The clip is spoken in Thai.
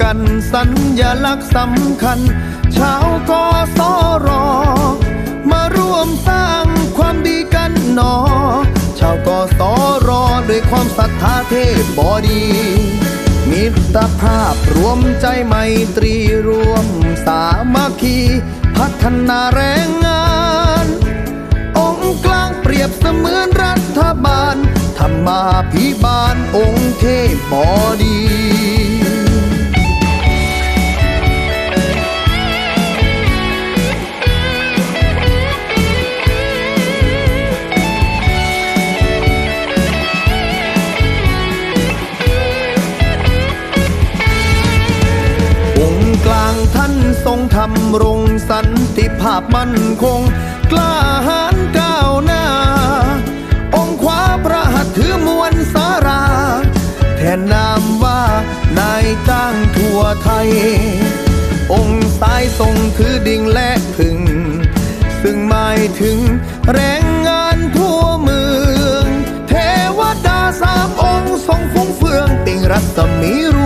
กันสัญญลักษณ์สำคัญ ชาวกสรมาร่วมสร้างความดีกันหนอ ชาวกสรด้วยความศรัทธาเทพบอดี มิตรภาพรวมใจไมตรีรวมสามัคคี พัฒนาแรงงาน องค์กลางเปรียบเสมือนรัฐบาลธรรมาพิบาลองค์เทพบอดีำรงสันติภาพมั่นคง กล้าหาญก้าวหน้า องค์ขวาพระหัตถ์ถือมวลสารา แทนนามว่านายจ้างทั่วไทย องค์ซ้ายทรงถือดิ่งและพึ่ง ซึ่งหมายถึงแรงงานทั่วเมือง เทวดาสามองค์ทรงฟุ้งเฟือง ติ่งรัศมีร